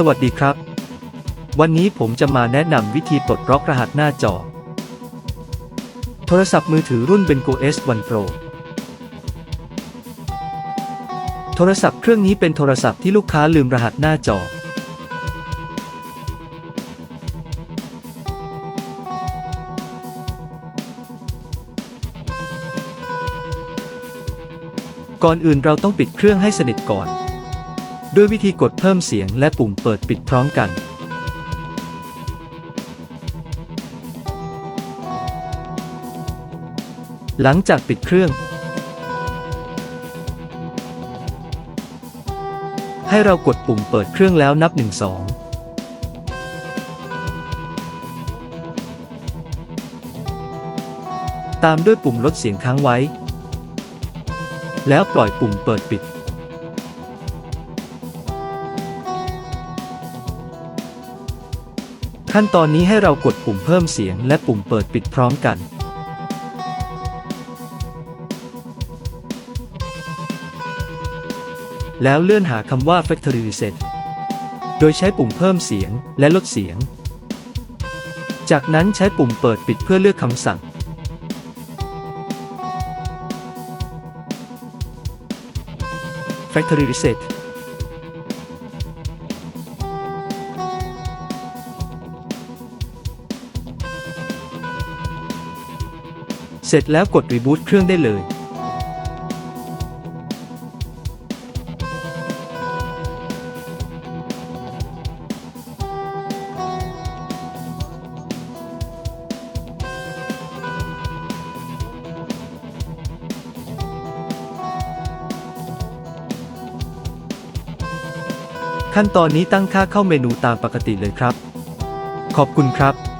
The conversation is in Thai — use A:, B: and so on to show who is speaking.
A: สวัสดีครับ วันนี้ผมจะมาแนะนำวิธีปลดล็อกรหัสหน้าจอ โทรศัพท์มือถือรุ่น Benko S1 Pro โทรศัพท์เครื่องนี้เป็นโทรศัพท์ที่ลูกค้าลืมรหัสหน้าจอ ก่อนอื่นเราต้องปิดเครื่องให้สนิทก่อน ด้วยวิธีกดเพิ่มเสียงและปุ่มเปิดปิดพร้อมกัน หลังจากปิดเครื่อง ให้เรากดปุ่มเปิดเครื่องแล้วนับ 1 2ตามด้วยปุ่มลดเสียงค้างไว้ แล้วปล่อยปุ่มเปิดปิด ขั้นตอนนี้ให้เรากดปุ่มเพิ่มเสียง และปุ่มเปิดปิดพร้อมกัน แล้วเลื่อนหาคำว่า Factory Reset โดยใช้ปุ่มเพิ่มเสียงและลดเสียง จากนั้นใช้ปุ่มเปิดปิดเพื่อเลือกคำสั่ง Factory Reset เสร็จแล้วกด Reboot เครื่องได้เลย ขั้นตอนนี้ตั้งค่าเข้าเมนูตามปกติเลยครับ ขอบคุณครับ